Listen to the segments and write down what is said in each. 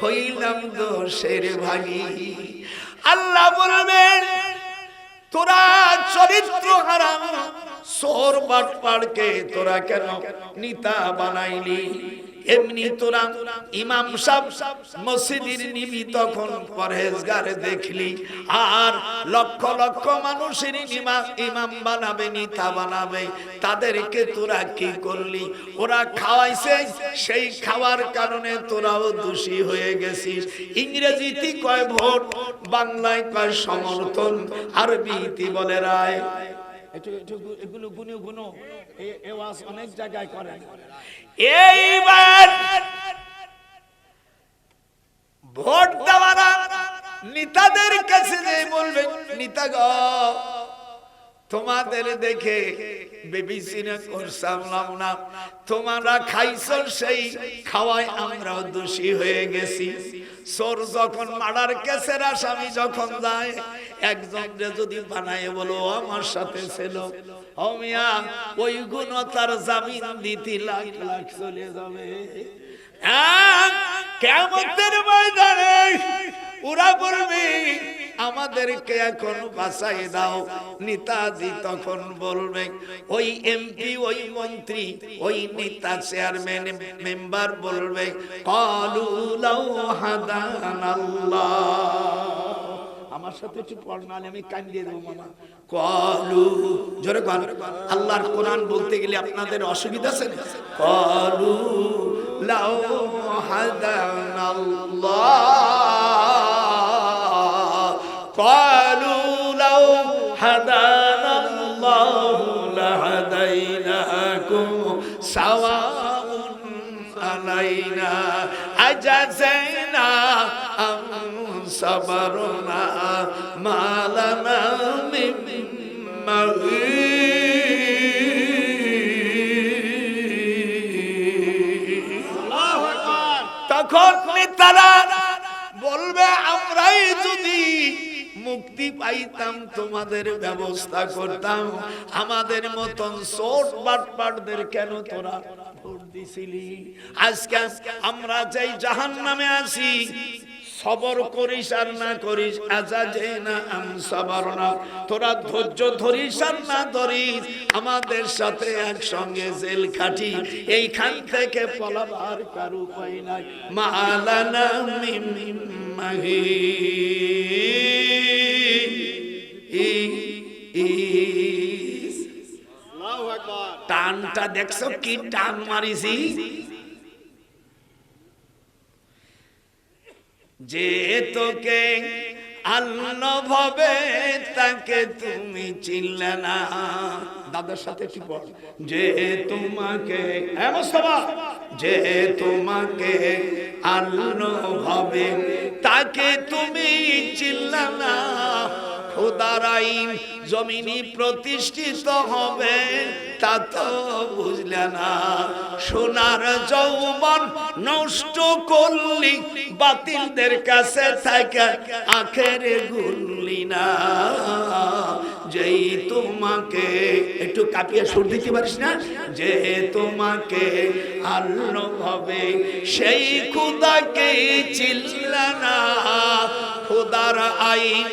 হইলাম দোষের ভাগি। আল্লাহ বলবেন তোরা চরিত্র হারাম সোর বাটপাড়কে তোরা কেন নিতা বানাইলি? এমনি তোরা ইমাম সাহেব মসজিদের নিবি তখন পরহেজগার দেখলি। আর লক্ষ লক্ষ মানুষের ইমাম বানাবে, নিতা বানাবে। তাদেরকে তোরা কি করলি? ওরা খাওয়াইছে, সেই খাওয়ার কারণে তোরাও দোষী হয়ে গেছিস। ইংরেজিতে কয় ভোট, বাংলায় কয় সমর্থন, আরবিতে বলে রায়। এগুলো গুনো গুনো। এ- এ অনেক জায়গায় করে এইবার ভোট দেওয়ারা নেতাদের কাছে যে বলবেন নেতা গ, তোমাদের দেখে বেবিসিনা করছাম না। তোমরা খাইছো সেই খাওয়ায় আমরাও দোষী হয়ে গেছি। সোর যখন মার্ডার কেসের আসামি যখন যায় একজন যদি বানায় বলো, আমার সাথে ছিল। অমিয়া ওই গুণ তার জামিন দিতে লাখ লাখ চলে যাবে। কেমতের ময়দানে ওরা বলবে, আমাদেরকে এখন বাঁচাই দাও। নেতাজি তখন বলবে, ওই এমপি, ওই মন্ত্রী, ওই নেতা চেয়ারম্যান, মেম্বার বলবে, কলু লাউ হাদানাল্লাহ আমার সাথে একটু পড়নালে আমি কান্দিয়ে দেবো, মামা। কলু, জোরে কল আল্লাহর কোরআন বলতে গেলে আপনাদের অসুবিধা আছে না? কলু, লাউ হাদানাল্লাহ। কলু, লাউ হাদানাল্লাহ লাহাদাইনাকুম আলাইনা। আম সাবরনা মালানা মিন তখন তারা বলবে আমরাই যদি মুক্তি পাইতাম তোমাদের ব্যবস্থা করতাম। আমাদের মতন সোট বাটপাটদের কেন তোরা ভোট দিছিলি? আজকে আমরা যাই জাহান নামে আছি সবর করিস আর না করিস আজা যে না আম সবর না। তোরা ধৈর্য ধরিস আর না ধরিস আমাদের সাথে একসঙ্গে জেল খাটি। এইখান থেকে পলাবার কার উপায় নাই। মালানা মিম মাহি। টানটা দেখছ কি টান মারিছি? যে তোকে আল্লাহ ভাবে তাকে তুমি চিনলে না। দাদার সাথে কি বল যে তোমাকে হ্যাঁ যে তোমাকে আল্লাহ ভাবে তাকে তুমি চিনলে না। খোদার আইন জমিনি প্রতিষ্ঠিত হবে। তা তো বুঝলে না। সোনার যৌবন নষ্ট করলি, বাতিলদের কাছে থাকে আখের গুনলি না। যেই তোমাকে, একটু কাঁপিয়ে সুর দিতে পারিস না? যে তোমাকে আল্লাহ হবে, সেই খুদাকে চিল্লা না। খুদার আইন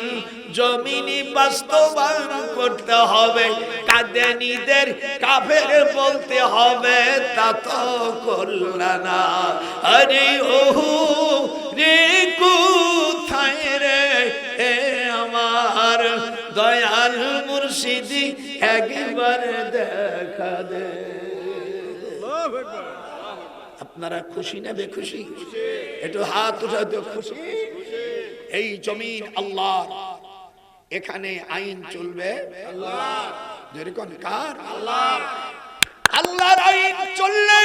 জমিনি বাস্তবায়ন করতে হবে কাদেনীদের কাফের বলতে হবে তা তো করল না আরে ওহু রে কোথায় রে? এ আমার দয়াল মুর্শিদি একবার দেখা দে। আপনারা খুশি না বেখুশি? একটু হাত উঠাতে খুশি? এই জমিন আল্লাহ এখানে আইন চলবে। যেরকম কার? আল্লাহর আইন চললে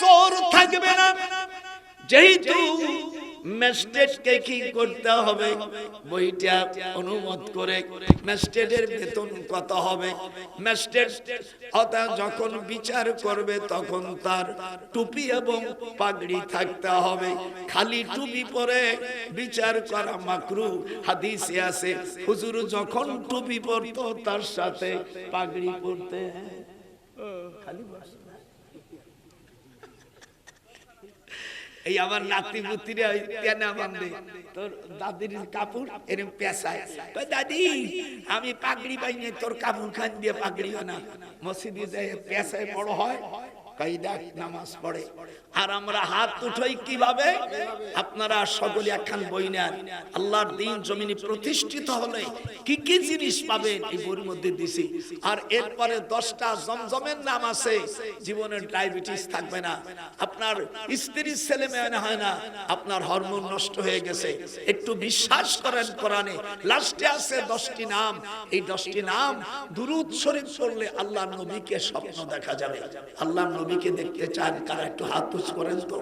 চোর থাকবে না। যেহেতু ম্যাজিস্ট্রেটকে কি করতে হবে? বইটা অনুমত করে ম্যাজিস্ট্রেটের বেতন কত হবে? ম্যাজিস্ট্রেট অর্থাৎ যখন বিচার করবে, তখন তার টুপি এবং পাগড়ি থাকতে হবে। খালি টুপি পরে বিচার করা মাকরু। হাদিসে আছে, হুজুর যখন টুপি পরতো, তার সাথে পাগড়ি পরতে খালি বস। এই আমার নাতি পুতিরা ওই তেনা বান্ধে। তোর দাদির কাপড় এরম পেশায়। কয়, দাদি, আমি পাগড়ি পাইনি তোর কাপড় খান দিয়ে পাগড়ি না মসজিদে যায় পেশায় বড় হয়। কই নামাজ পড়ে। আর আমরা হাত উঠাই কীভাবে? আপনারা সকলে একখান বই নেন। আল্লাহর দিন জমিনে প্রতিষ্ঠিত হলে কি কি জিনিস পাবেন এই বইয়ের মধ্যে দিছি। আর এরপরে দশটা জমজমের নাম আছে জীবনের ডায়াবেটিস থাকবে না। আপনার স্ত্রীর ছেলে মেয়ে হয় না, আপনার হরমোন নষ্ট হয়ে গেছে। একটু বিশ্বাস করেন কোরআনে, লাস্টে আছে দশটি নাম। এই দশটি নাম দুরুদ শরীফ পড়লে আল্লাহ নবীকে স্বপ্ন দেখা যাবে। আল্লাহ নবীকে দেখতে চান, কারা একটু হাত করেন তো?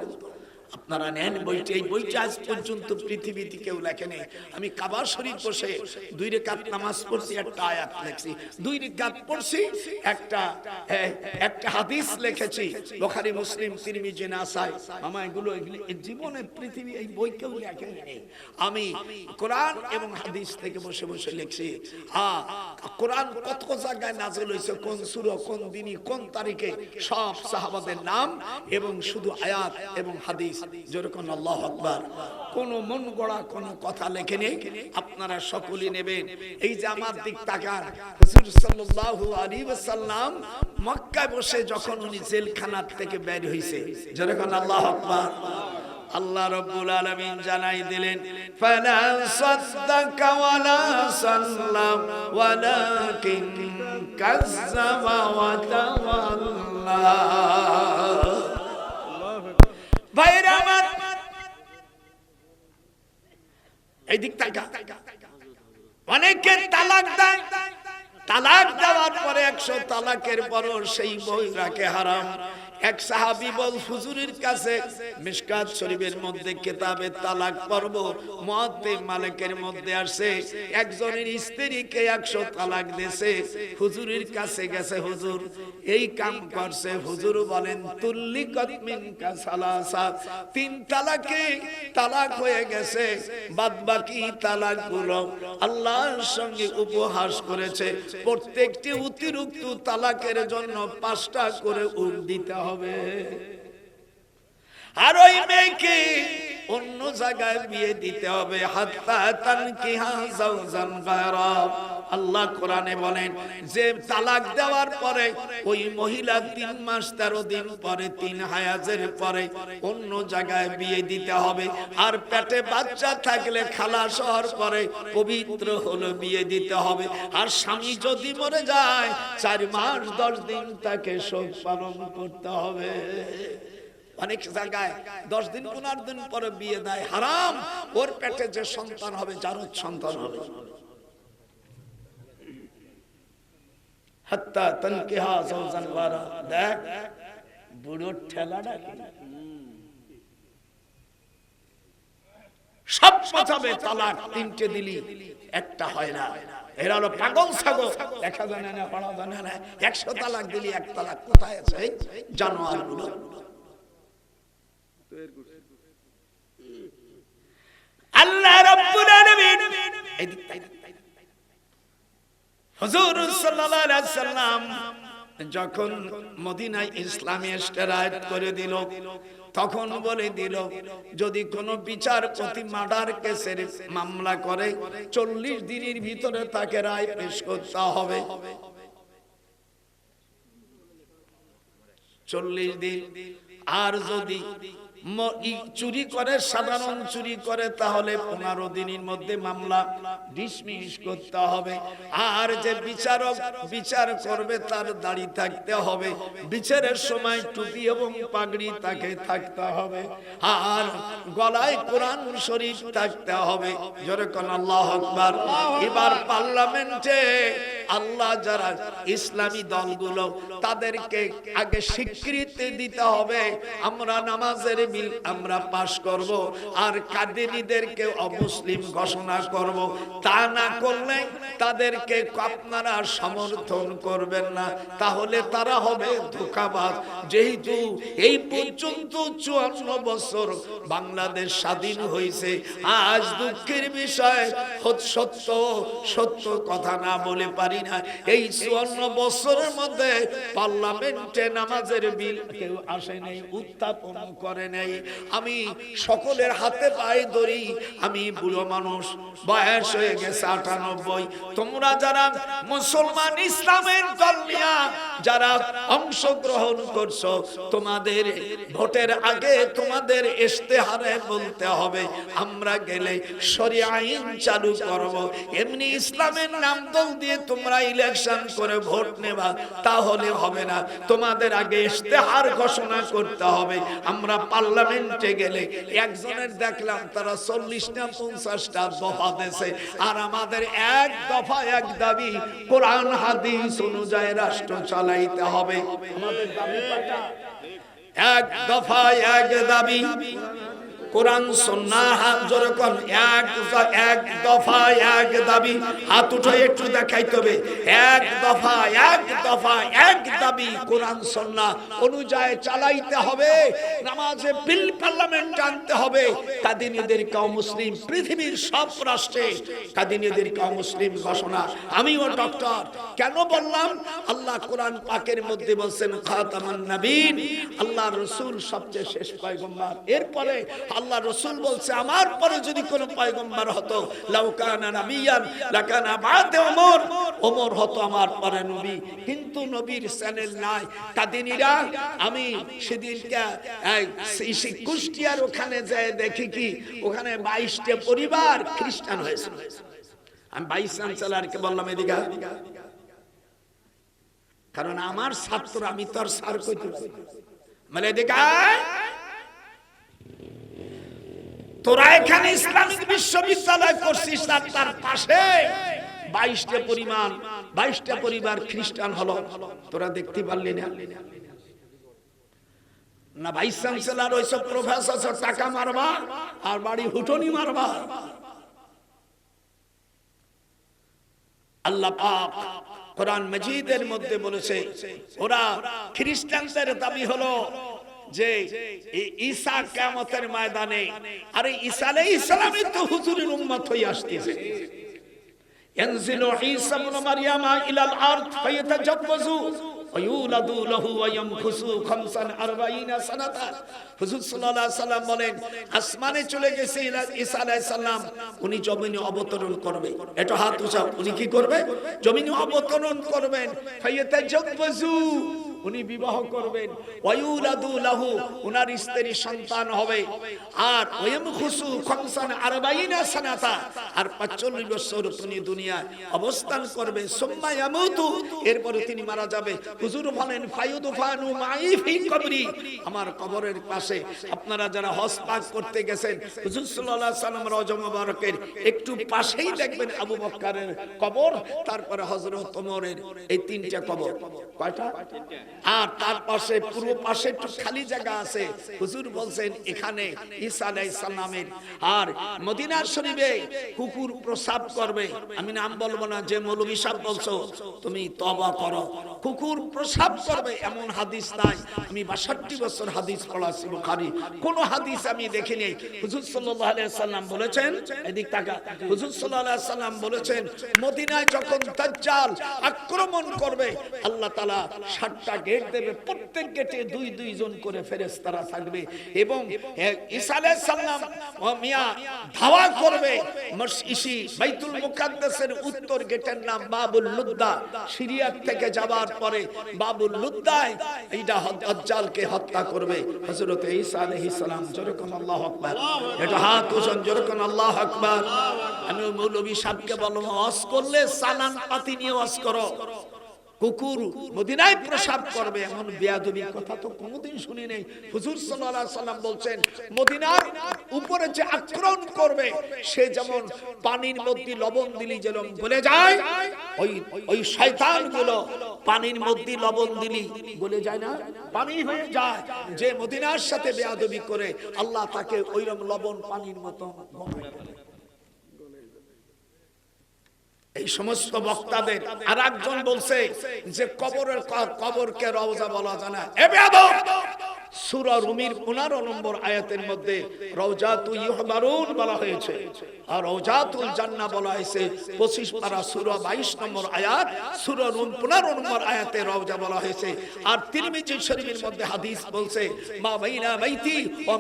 আপনারা নেন বইটি। এই বইটা আজ পর্যন্ত পৃথিবীতে কেউ লেখেনি। আমি কাবা শরীফ বসে দুই রেকাত নামাজ পড়ছি, একটা আয়াত লেখছি। দুই রেকাত পড়ছি, একটা একটা হাদিস লিখেছি। বুখারী, মুসলিম, তিরমিজি, নাসাই। মামা, এগুলো জীবনে পৃথিবী, এই বই কেউ লেখেনি। আমি কোরআন এবং হাদিস থেকে বসে বসে লিখছি। আ, কোরআন কত জায়গায় নাজিল হয়েছে, কোন সূরা, কোন দিনই, কোন তারিখে, সব সাহাবাদের নাম এবং শুধু আয়াত এবং হাদিস। মন গড়া, কোন কথা লেখে আপনারা সকলে নেবেন। এই যে আমার দিক তাকান মক্কায় বসে যখন উনি জেলখানা থেকে বের হইছে যেরকম আল্লাহ আল্লাহ রব্বুল আলামিন জানাই দিলেন, ফালা ওয়া তাওয়াল্লা। ভাইরা আমার। এই দিক তাকা অনেকে তালাক দেয়। তালাক দেওয়ার পরে একশো তালাকের পর সেই মহিলাকে হারাম। এক সাহাবি বল, হুজুরের কাছে মিশকাত শরীফের মধ্যে কেতাবে তালাক পর্ব মহাতে মালিকের মধ্যে আসে, একজনের স্ত্রীকে একশো তালাক দিয়েছে। হুজুরের কাছে গেছে, হুজুর, এই কাম করছে। হুজুর বলেন তুল্লি কদমিন কাসালাসা তিন তালাকে তালাক হয়ে গেছে বাদ বাকি তালাকগুলো আল্লাহর সঙ্গে উপহাস করেছে। প্রত্যেকটি অতিরিক্ত তালাকের জন্য পাঁচটা করে উঠ দিতে হবে আর ওই মেয়েকে অন্য জায়গায় বিয়ে দিতে হবে। আল্লাহ কোরআনে বলেন, যে তালাক দেওয়ার পরে ওই মহিলা তিন মাস তেরো দিন পরে, তিন হায়াজের পরে অন্য জায়গায় বিয়ে দিতে হবে। আর পেটে বাচ্চা থাকলে খালাস হওয়ার পরে পবিত্র হলো বিয়ে দিতে হবে। আর স্বামী যদি মরে যায়, চার মাস দশ দিন তাকে শোক পালন করতে হবে। অনেক জায়গায় দশ দিন, পনেরো দিন পরে বিয়ে দেয়। হারাম। ওর পেটে যে সন্তান হবে জারদ সন্তান হবে। তালাক তিনটে দিলি, একটা হয় না। একশো তালাক দিলি, এক তালাক। কোথায় আছে? জানোয়ারগুলো আল্লাহ রাব্বুল আলামিন হুজুর সাল্লাল্লাহু আলাইহি সাল্লাম যখন মদিনায় ইসলামী স্টেরাইট করে দিল, তখন বলে দিল, যদি কোনো বিচারপতি মার্ডার কেসের মামলা করে, চল্লিশ দিনের ভিতরে তাকে রায় পেশ করতে হবে। চল্লিশ দিন। আর যদি চুরি করে, সাধারণ চুরি করে, তাহলে পনেরো দিনের মধ্যে মামলা ডিসমিস করতে হবে। আর যে বিচারক বিচার করবে, তার দাড়ি থাকতে হবে। বিচারের সময় টুপি এবং পাগড়ি তাকে থাকতে হবে। আর গলায় কোরআন শরীফ থাকতে হবে। যেরকম আল্লাহ এবার পার্লামেন্টে আল্লাহ যারা ইসলামী দলগুলো, তাদেরকে আগে স্বীকৃতি দিতে হবে। আমরা নামাজের বিল আমরা পাশ করব, আর কাদিনীদেরকে অমুসলিম ঘোষণা করব। তা না করলে তাদেরকে আপনারা সমর্থন করবেন না। তাহলে তারা হবে ধোকাবাজ। যেহেতু এই পর্যন্ত চুয়ান্ন বছর বাংলাদেশ স্বাধীন হয়েছে আজ দুঃখের বিষয়, সত্য সত্য কথা না বলে পারি না। এই চুয়ান্ন বছরের মধ্যে পার্লামেন্টে নামাজের বিল কেউ আসেনি উত্থাপন করে নেই। আমি সকলের হাতে পায়ে ধরি। আমি বুড়ো মানুষ, বয়স হয়ে গেছে আটানব্বই। তোমরা যারা মুসলমান ইসলামের দল নিয়া যারা অংশগ্রহণ করছ, তোমাদের ভোটের আগে তোমাদের ইশতেহারে বলতে হবে, আমরা গেলে শরীয় আইন চালু করব। এমনি ইসলামের নাম দল দিয়ে তোমরা ইলেকশন করে ভোট নেবা, তাহলে হবে না। তোমাদের আগে ইশতেহার ঘোষণা করতে হবে। আমরা পার্লামেন্টে গেলে একজনের দেখলাম তারা চল্লিশটা পঞ্চাশটা দফা দেশে আর আমাদের এক দফা, এক দাবি, কোরআন, হাদিস অনুযায়ী রাষ্ট্র চালাইতে হবে। আমাদের দাবি এক দফা, এক দাবি। কোরআন সন্না হাত কর এক এক দফা, এক দাবি, হাত উঠে একটু দেখাইতে হবে। এক দফা এক দফা, এক দাবি কোরআন সন্না অনুযায়ী চালাইতে হবে। নামাজে বিল পার্লামেন্ট আনতে হবে। কাদিনীদের কাউ মুসলিম, পৃথিবীর সব রাষ্ট্রে কাদিনীদের কাউ মুসলিম ঘোষণা। আমিও ডক্টর। কেন বললাম? আল্লাহ কোরআন পাকের মধ্যে বলছেন, খাতামান নবীন। আল্লাহ রসুল সবচেয়ে শেষ পয়গম্বর। এরপরে আল্লাহ রসুল বলছে, আমার পরে যদি কোনো পয়গম্বর হতো ওমর হতো আমার পরে নবী। কিন্তু নবীর নাই কাদিনীরা আমি কুষ্টিয়ার ওখানে যায় দেখি কি, ওখানে পরিবার খ্রিস্টান হয়েছে। আমি বাইশ বললাম এদিকে? কারণ আমার ছাত্র, আমি তোর সার কইতে মানে এদিকে। তোরা এখানে ইসলামিক বিশ্ববিদ্যালয় করছিস আর তার পাশে বাইশটা পরিমাণ বাইশটা পরিবার খ্রিস্টান হলো। তোরা দেখতে পারলি না? না চ্যান্সেলার প্রফেসর টাকা মারবা আর বাড়ি হুটনি মারবা। আল্লাহ পাক কোরআন মজিদের মধ্যে বলেছে, ওরা খ্রিস্টানদের দাবি হলো যে ই- ঈসা কিয়ামতের ময়দানে আরে ঈসা আলাইহিস সালামই তো হুজুরের উম্মত হয়ে আসতেছে ينزل عيسى ابن مريم إلى الأرض فيتجوز ويولد له ويمكث خمسا أربعين سنة হুজুর সাল্লাল্লাহু আলাইহি সাল্লাম বলেন আসমানে চলে গেছে ইলা- ঈসা আলাইহিস সালাম উনি জমিনে অবতরণ করবে এটা হাত উঁচাও উনি কি করবে জমিনে অবতরণ করবেন ফায়াতাজাওয়াজু উনি বিবাহ করবেন। ওয়ায়ুলাদু লাহু, উনার স্ত্রী সন্তান হবে। আর ওয়ামখুসু খামসান আরবাইনা সানাতা। আর 45 বছর তিনি দুনিয়ায় অবস্থান করবে। সুম্মা ইয়ামুতু, এরপরে তিনি মারা যাবে। হুজুর বলেন ফায়ুদফানু মাই ফি কবরি। আমার কবরের পাশে আপনারা যারা হজ পাক করতে গেছেন, হুজুর সাল্লাল্লাহু আলাইহি সাল্লাম রওজা মুবারকের একটু পাশেই দেখবেন আবু বকরের কবর, তারপরে হযরত ওমরের এই তিনটা কবর। কয়টা? আর তার পাশে পুরো পাশে একটু খালি জায়গা আছে। হুজুর বলছেন, এখানে ঈসা আলাইহিস সালামের আর মদিনার শরীফে কুকুর প্রসাব করবে। আমি নাম বলব না, যে মৌলভী সাহেব বলছো, তুমি তবা করো। কুকুর প্রসাব করবে, এমন হাদিস নাই। আমি 62 বছর হাদিস পড়াছি বুখারী। কোন হাদিস আমি দেখিনি। হুজুর সাল্লাল্লাহু আলাইহি সাল্লাম বলেছেন, এদিক তাকা। হুজুর সাল্লাল্লাহু আলাইহি সাল্লাম বলেছেন, মদিনায় যখন দাজ্জাল আক্রমণ করবে, আল্লাহ তাআলা 60টা গেট দেবে প্রত্যেক গেটে দুই করে ফেরেশতারা থাকবে এবং মিয়া ধাওয়া করবে। মসজিদি বাইতুল মুকাদ্দাসের উত্তর গেটের নাম বাবুল লুদ্দা। সিরিয়া থেকে যাবার পরে বাবুল লুদ্দায় এইটা হত্যা করবে। হযরত ঈসা আলাইহিস সালাম আল্লাহু আকবার। এটা হাত আল্লাহু আকবার। আমি মৌলভী সাহেবকে বলব ওয়াজ করলে সালান পাতি নিয়ে ওয়াজ করো। কুকুর মদিনায় প্রসাব করবে, এমন বেয়াদবি কথা তো কোনোদিন শুনি নেই। হুজুর সাল্লাল্লাহু সাল্লাম বলছেন, মদিনার উপরে যে আক্রমণ করবে, সে যেমন পানির মধ্যে লবণ দিলি যেরকম গলে যায়, ওই ওই শয়তানগুলো পানির মধ্যে লবণ দিলি গলে যায় না? পানি হয়ে যায়। যে মদিনার সাথে বেয়াদবি করে, আল্লাহ তাকে ওইরকম লবণ পানির মতো বানায় ফেলে। এই সমস্ত বক্তাদের আর একজন বলছে যে কবরের কবরকে রওজা বলা রুমির 15 নম্বর আয়াতের মধ্যে বলা হয়েছে। আর রওজাতুল বলা হয়েছে 25 পারা সূরা 22 নম্বর আয়াত রুম 15 নম্বর আয়াতে রওজা বলা হয়েছে। আর তিরমিজি শরীফের মধ্যে হাদিস বলছে, মা বাইনা বাইতি ও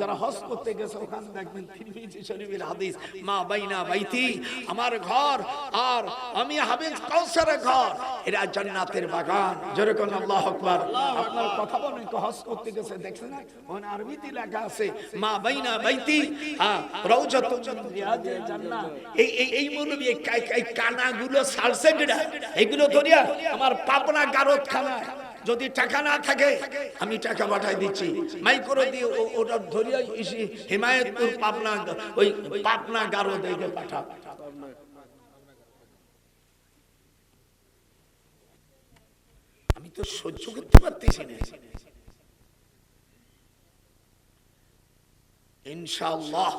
যারা হজ করতে গেছে, ওখানে দেখবেন তিরমিজি শরীফের হাদিস, মা বাইনা বাইতি, আমার ঘর, আর আমি হাবিজ কাউসারের ঘর। এরা জান্নাতের বাগান। যেরকম আল্লাহ আকবার। আপনার কথা বলেন তো, হজ করতে গেছে, দেখছেন না? ওখানে আরবিতে লেখা আছে, মা বাইনা বাইতি হ্যাঁ রওজাতুম মিন রিয়াজিল জান্নাহ এই এই এই মৌলবি, এই কানাগুলো গিরা এগুলো ধরিয়া আমার পাবনা গারদ খানায় যদি টাকা না থাকে, আমি টাকা পাঠাই দিচ্ছি। মাইক্রো দিয়ে ওটা ধরিয়া হিমায়তপুর পাবনা ওই পাবনা গারো দেখে পাঠা আমি তো সহ্য করতে পারতেছি না। ইনশাআল্লাহ।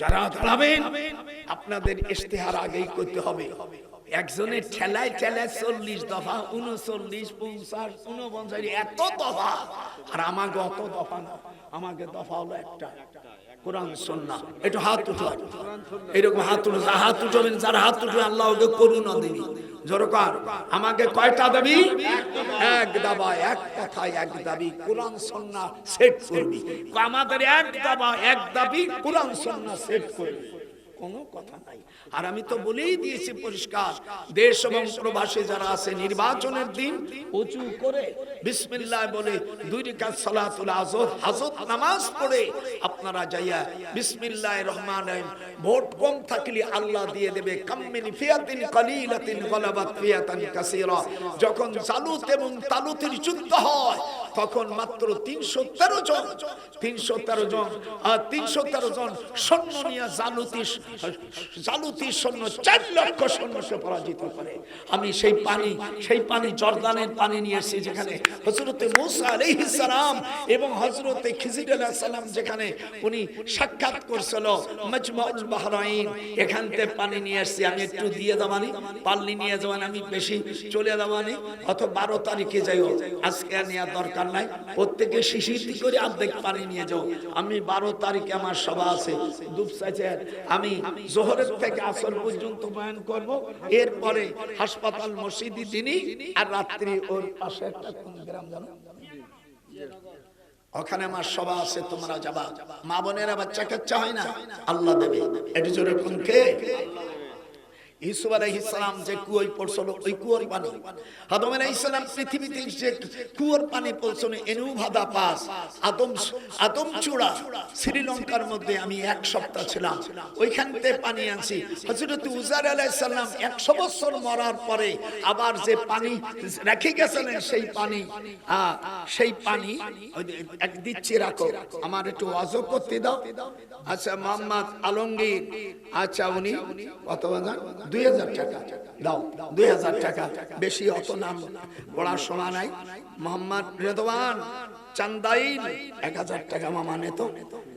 যারা দাঁড়াবেন, আপনাদের ইশতেহার আগেই করতে হবে। একজনের ঠেলায় ঠেলায় চল্লিশ দফা উনচল্লিশ পঞ্চাশ উনপঞ্চাশ এত দফা। আর আমাকে অত দফা না, আমাকে দফা হলো একটা। কোরআন সন্না একটু হাত উঠো। এরকম হাত উঠো হাত উঠবেন যার হাত উঠবে আল্লাহ ওকে করুণা দিবি। জোরকার, আমাকে কয়টা দাবি? এক দাবা, এক কথায় এক দাবি, কোরআন সন্না সেট করবি। আমাদের এক দাবা, এক দাবি, কোরআন সন্না সেট করবি। কোনো কথা নাই। আর আমি তো বলেই দিয়েছি পরিষ্কার দেশ এবং প্রবাসী যারা আছে নির্বাচনের দিন উঁচু করে বিসমিল্লাহ বলে দুই রিকাত সালাতুল আজর হাজত নামাজ পড়ে আপনারা যাইয়া বিসমিল্লাহ রহমান ভোট কম থাকলে আল্লাহ দিয়ে দেবে কাম্মিন ফিয়াতিন কালিলাতিন গলাবাত ফিয়াতান কাসীরা। যখন জালুত এবং তালুতের যুদ্ধ হয় তখন মাত্র তিনশো তেরো জন তিনশো তেরো জন আর তিনশো তেরো জন সৈন্য নিয়ে জালুতি জালুতি সৈন্য চার লক্ষ সৈন্যকে পরাজিত করে। আমি সেই পানি সেই পানি জর্দানের পানি নিয়ে এসেছি যেখানে হজরতে এবং হজরতে খিজির আলাইহিস সালাম যেখানে উনি সাক্ষাৎ করছিল বাহরাইন এখান থেকে পানি নিয়ে এসেছি। আমি একটু দিয়ে দামানি পাল্লি নিয়ে যাবেন আমি বেশি চলে দামানি অত বারো তারিখে যাইও। আজকে নেওয়ার দরকার নাই। প্রত্যেকে শিশিরটি করে অর্ধেক পানি নিয়ে যাও। আমি বারো তারিখে আমার সভা আছে। আমি জোহরের থেকে আসর পর্যন্ত করব। এরপরে হাসপাতাল মসজিদি তিনি আর রাত্রি ওর পাশে একটা কোন গ্রাম জানো? ওখানে আমার সভা আছে, তোমরা যাবা। মা বোনেরা বাচ্চা কাচ্চা হয় না, আল্লাহ দেবে। এটি জোরে কোন কে? ইসুফ আলাইহিস সালাম যে পড়ছিল, ওই কুয়োর পানি। আদম আলাইহিস সালাম পৃথিবীতে যে কুয়োর পানি পড়ছিল পাস। আদম আদম চূড়া, শ্রীলঙ্কার মধ্যে আমি এক সপ্তাহ ছিলাম। ওইখান থেকে পানি আনছি। হযরত উজার আলাইহিস সালাম 100 বছর মরার পরে আবার যে পানি রেখে গেছিলেন, সেই পানি সেই পানি এক দিচ্ছি রাখো। আমার একটু অজব করতে দাও। আচ্ছা মোহাম্মদ আলমগীর। আচ্ছা উনি কত বেশি অত নাম সময় নাই। এক হাজার টাকা মামা নেত।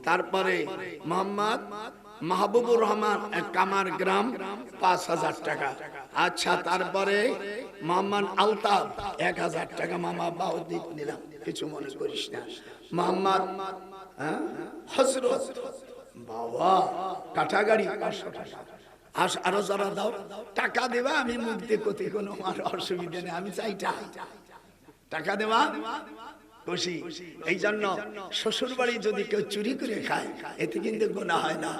তারপরে মোহাম্মদ মাহবুবুর রহমান কামার গ্রাম, পাঁচ হাজার টাকা। আচ্ছা তারপরে মোহাম্মদ আলতাফ, এক হাজার টাকা মামা বাউদ্দিক নিলাম। কিছু মনে করিস না। মোহাম্মদ হ্যাঁ? হজরত বাবা কাঠা গাড়ি পাঁচশো টাকা। আরও যারা দাও। টাকা দেবা, আমি দিয়ে কোথায় কোনো আমার অসুবিধা নেই, আমি চাই টাকা। দেবা? খুশি। এই জন্য শ্বশুর বাড়ি যদি কেউ চুরি করে খায়, এতে কিন্তু গোনা হয় না।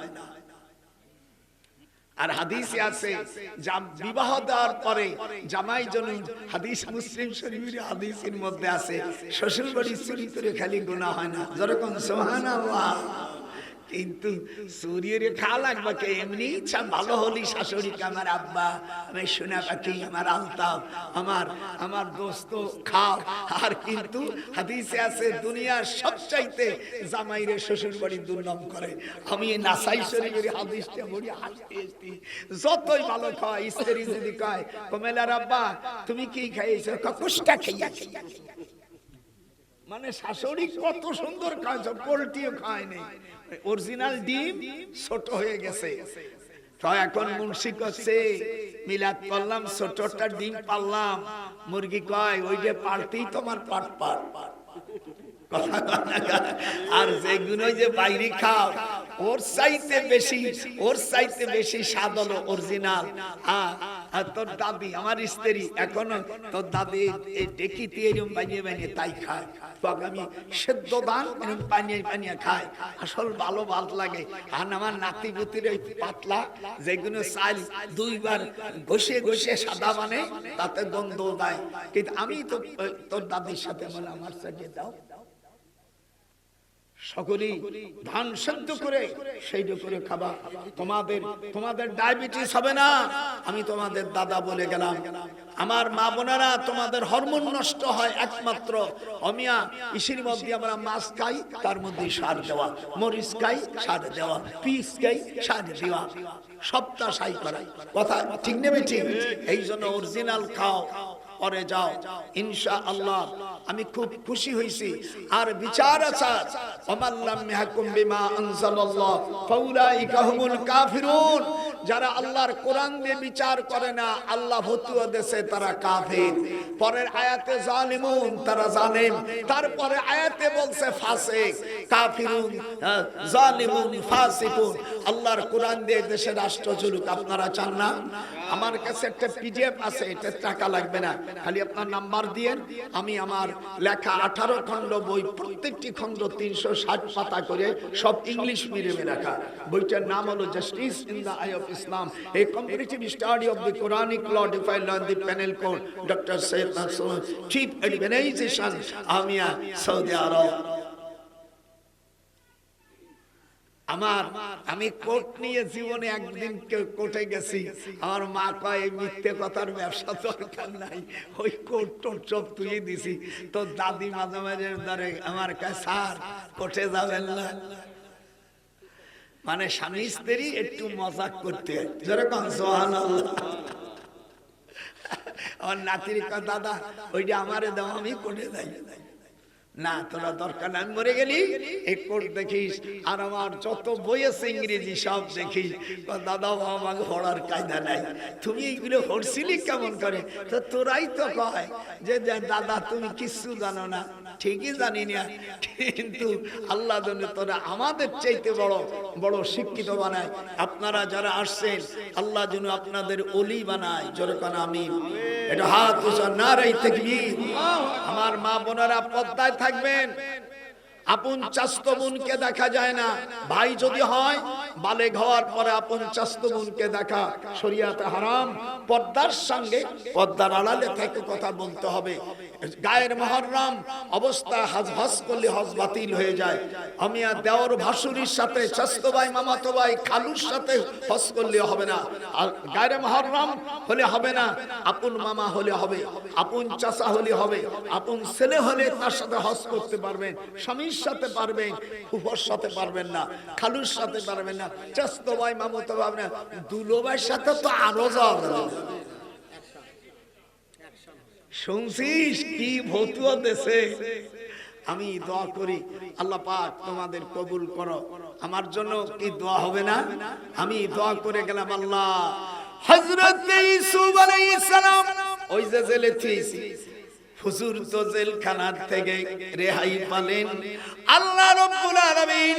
আর হাদিসে আছে বিবাহ দেওয়ার পরে জামাই জন হাদিস মুসলিম শরীফের হাদিসের মধ্যে আছে শ্বশুর বাড়ি চুরি করে খালি গুনাহ হয় না। যেরকম সুবহানাল্লাহ। কিন্তু সূর্যের খাওয়া লাগবে কে? এমনি ইচ্ছা ভালো হলি শাশুড়ি আমার আব্বা? আমি সোনা পাখি, আমার আলতাফ আমার আমার দোস্ত, খাও। আর কিন্তু হাদিসে আছে, দুনিয়ার সবচাইতে জামাইরে শ্বশুর বাড়ি দুর্নাম করে। আমি নাসাই শরীফের হাদিসটা বলি হাসতে যতই ভালো খাওয়া স্ত্রী যদি কয়, কমেলার আব্বা, তুমি কি খাইয়েছো? কুষ্টা খাইয়াছি। মানে শাশুড়ি কত সুন্দর খাওয়াছ পোলট্রিও খায়নি অরিজিনাল ডিম ছোট হয়ে গেছে। এখন মুন্সি করছে মিলাদ করলাম, ছোটটা ডিম পারলাম। মুরগি কয়, ওই যে পারতেই তোমার পাট পাট? আর যেগুলো যে বাইরে খাও, ওর চাইতে বেশি, ওর চাইতে বেশি স্বাদ হলো অরিজিনাল আর তোর দাদি আমার স্ত্রী এখনও তোর দাদি এই ডেকিতে এরকম বানিয়ে বানিয়ে তাই খায়। আমি সেদ্ধ দান পানিয়ে খায় আসল ভালো ভালো লাগে। আর আমার নাতি পুতির ওই পাতলা, যেগুলো চাল দুইবার ঘষে ঘষে সাদা মানে তাতে গন্ধ দেয়। কিন্তু আমি তো, তোর দাদির সাথে বলে আমার সাথে দাও সকলেই ধান সেদ্ধ করে সেইটা করে খাবা। তোমাদের তোমাদের ডায়াবেটিস হবে না। আমি তোমাদের দাদা বলে গেলাম। আমার মা বোনেরা তোমাদের হরমোন নষ্ট হয় একমাত্র। অমিয়া ইসির মধ্যে আমরা মাছ খাই তার মধ্যে সার দেওয়া। মরিচ খাই সার দেওয়া। পিস খাই সার দেওয়া। সবটা সাই করা কথা ঠিক নেবে ঠিক? এই জন্য অরিজিনাল খাও। পরে যাও। ইনশা আল্লাহ আমি খুব খুশি হয়েছি আর বিচার আচার অমাল্লাম মিহাকুম বিমা আনজালাল্লাহ, ফাউলাইকা হুমুল কাফিরুন। যারা আল্লাহর কোরআন দিয়ে বিচার করে না, আল্লাহ ফতুয়া দেশে তারা কাফির। পরের আয়াতে জালিমুন, তারা জালেম। তারপরে আয়াতে বলছে ফাসিক, কাফিরুন জালিমুন, ফাসিকুন। আল্লাহর কোরআন দিয়ে দেশে রাষ্ট্র চলুক আপনারা চান না? আমার কাছে একটা পিডিএফ আছে, এটা টাকা লাগবে না। খালি আপনার নাম্বার দিয়েন, আমি আমার লেখা আঠারো খণ্ড বই, প্রত্যেকটি খণ্ড তিনশো ষাট পাতা করে সব ইংলিশ মিডিয়ামে লেখা। বইটার নাম হলো justice in the eye of Islam. A comparative study of the Quranic law defined on the penal code. Doctor Syed chief organisation আমিয়া, Saudi আরব। আমার আমি কোর্ট নিয়ে জীবনে একদিন কে- কোর্টে গেছি। আমার মা কয় এই মিথ্যে কথার ব্যবসা দরকার নাই। ওই কোর্ট টোট সব তুলে দিছি। তো দাদি মাঝে মাঝে ধরে আমার কাছে স্যার কোর্টে যাবেন না। মানে স্বামী স্ত্রী একটু মজাক করতে। যেরকম সোহান আমার নাতির কয়, দাদা ওইটা আমারে দাও আমি কোর্টে যাই। না, তোরা দরকার আমি মরে গেলি। এই কোর্ট দেখিস, আর আমার যত বই আছে ইংরেজি, সব দেখিস। দাদা আমাকে পড়ার কায়দা নাই। তুমি এইগুলো পড়ছিলি কেমন করে? তো তোরাই তো কয় যে যে দাদা, তুমি কিচ্ছু জানো না। ঠিকই জানি না। কিন্তু আল্লাহ জন্য তোরা আমাদের চাইতে বড় বড় শিক্ষিত বানায়। আপনারা যারা আসছেন, আল্লাহ যেন আপনাদের অলি বানায়। যেরকম আমি এটা হাত উঁচা না রাই কি আমার মা বোনেরা পদ্মায় থাকবেন। আপন চাস্ত বোনকে দেখা যায় না। ভাই যদি হয় বালে হওয়ার পরে আপন চাস্ত বোনকে দেখা, শরিয়াতে হারাম, পর্দার সঙ্গে পর্দার আড়ালে থেকে কথা বলতে হবে। গায়ের মহরম, অবস্থা হজ হজ করলে হজ বাতিল হয়ে যায়। আমি আর দেওর ভাসুরির সাথে চাস্ত ভাই মামাতো ভাই খালুর সাথে হজ করলে হবে না। আর গায়ের মহরম হলে হবে না, আপন মামা হলে হবে, আপন চাচা হলে হবে, আপন ছেলে হলে তার সাথে হজ করতে পারবেন, স্বামীর সাথে পারবেন, ফুফর সাথে পারবেন না, খালুর সাথে পারবেন না। চাস্ত ভাই মামাতো ভাই না দুলো ভাইয়ের সাথে তো আরও যাওয়া যাবে শুনছিস কি ভতুয়া দেশে? আমি দোয়া করি, আল্লাহ পাক তোমাদের কবুল করো। আমার জন্য কি দোয়া হবে না? আমি দোয়া করে গেলাম আল্লাহ। হযরত ইউসুফ আলাইহিস সালাম, ওই যে জেলে থিয়েছি হুজুর তো জেলখানার থেকে রেহাই পালেন। আল্লাহ রব্বুল আলামিন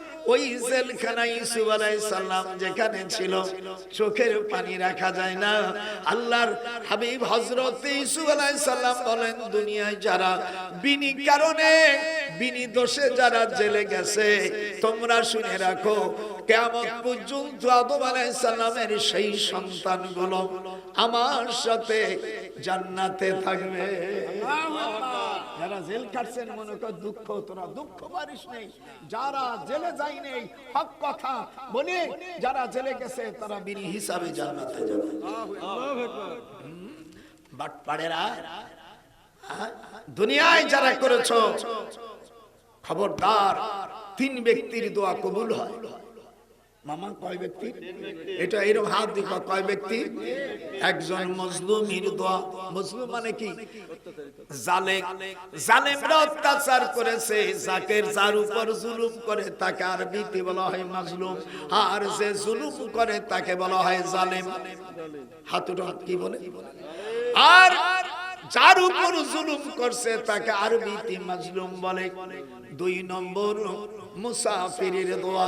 ওই জেলখানা ইসুফ সালাম যেখানে ছিল, চোখের পানি রাখা যায় না। আল্লাহর হাবিব হযরত ইসুফ সালাম বলেন, দুনিয়ায় যারা বিনি কারণে, বিনি দোষে যারা জেলে গেছে, তোমরা শুনে রাখো কেমন পর্যন্ত আদম সালামের সেই সন্তানগুলো আমার সাথে জান্নাতে থাকবে। যারা জেল কাটছেন মনে কর দুঃখ, তোরা দুঃখ পারিস নেই। যারা জেলে যাই নেই, হক কথা বলে যারা জেলে গেছে, তারা বিনি হিসাবে জান্নাতে যাবে। বাট পাড়েরা দুনিয়ায় যারা করেছ, খবরদার, তিন ব্যক্তির দোয়া কবুল হয়। মামা, কয় ব্যক্তি? এটা এরকম হাত দিক কয় ব্যক্তি? একজন মজলুমের দোয়া। মজলুম মানে কি? জালেম জালেমরা অত্যাচার করেছে যার উপর জুলুম করে তাকে আরবিতে বলা হয় মাজলুম, আর যে জুলুম করে তাকে বলা হয় জালেম। হাতুটা কি বলে? আর যার উপর জুলুম করছে তাকে আরবিতে মাজলুম বলে। দুই নম্বর মুসাফিরের দোয়া।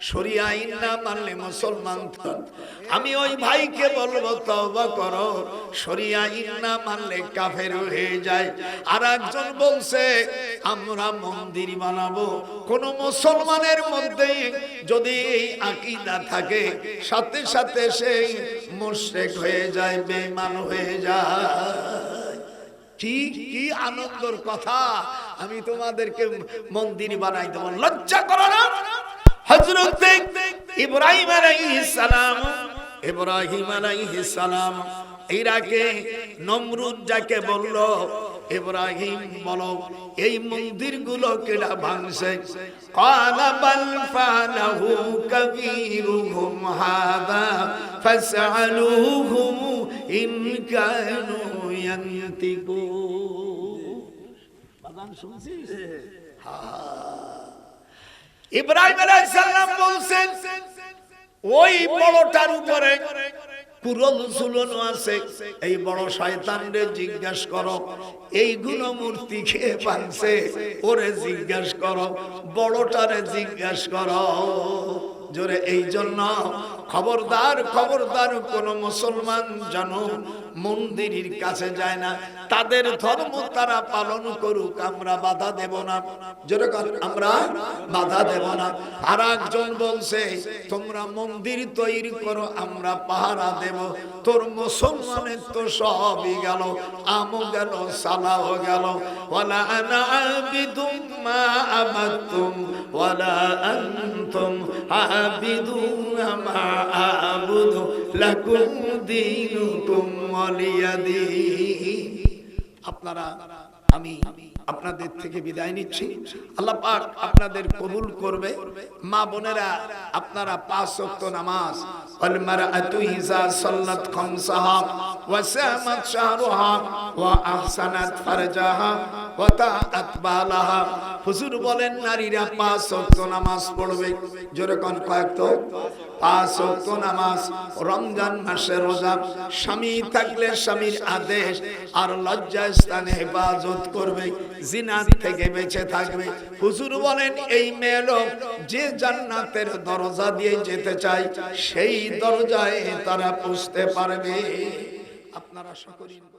শরিয়া আইন না মুসলমান আমি ওই ভাইকে বলব করো। আইন না মানলে কাফের হয়ে যায়। আর একজন বলছে, আমরা মন্দির বানাবো। কোন মুসলমানের মধ্যে যদি এই আকীদা থাকে, সাথে সাথে সে মুশরিক হয়ে যায় বেমান হয়ে যায়। কি কি আনন্দর কথা? আমি তোমাদেরকে মন্দির বানাই দেবো। লজ্জা করো না। হযরত ইব্রাহিম আলাইহিস সালাম ইব্রাহিম আলাইহিস সালাম ইরাকে নমরুদ যাকে বলল ইব্রাহিম বলো এই মন্দিরগুলো কেডা ভাঙছে? কালা বাল ফালাহু কবীরুহুম হাদা ফাসআলুহুম ইন কানু ইয়ান্তিকুন. বাদান শুনছিস? ইব্রাহিম আলাইসাল্লাম বলছেন, ওই বড়টার উপরে কুরল আছে। এই বড় শয়তানরে জিজ্ঞাস করো, এই মূর্তি খেয়ে পাচ্ছে ওরে জিজ্ঞাস করো, বড়টারে জিজ্ঞাস করো। জোরে এই জন্য খবরদার খবরদার, কোন মুসলমান যেন মন্দিরের কাছে যায় না। তাদের ধর্ম তারা পালন করুক, আমরা বাধা দেব না। যেরকম আমরা বাধা দেব না। আর একজন বলছে, তোমরা মন্দির তৈরি করো, আমরা পাহারা দেব। তোর মুসলমানের তো সবই গেল, আমও গেল, সালাও গেল। ওয়ালা আনা আবিদুম মা আবাদতুম, ওয়ালা আনতুম আবিদুন মা আবুদু লাকুম দীনুকুম ওয়ালিয়াদিন আপনারা আমি আপনাদের থেকে বিদায় নিচ্ছি। আল্লাহ পাক আপনাদের কবুল করবে। মা বোনেরা, আপনারা পাঁচ ওয়াক্ত নামাজ। ওয়াল মারআতু ইযা সাল্লাত খামসাহা ওয়া সামাত শাহরুহা ওয়া আহসানাত ফারজাহা ওয়া তাআত বালাহা। হুজুর বলেন, নারীরা পাঁচ ওয়াক্ত নামাজ পড়বে। জোরে কোন কয়েক পাঁচ ওয়াক্ত নামাজ, রমজান মাসে রোজা। স্বামী থাকলে স্বামীর আদেশ আর লজ্জা স্থানে হেফাজত করবে জিনাত থেকে বেঁচে থাকবে। হুজুর বলেন, এই মেয়ে লোক যে জান্নাতের দরজা দিয়ে যেতে চায়, সেই দরজায় তারা পুষতে পারবে। আপনারা সকলেই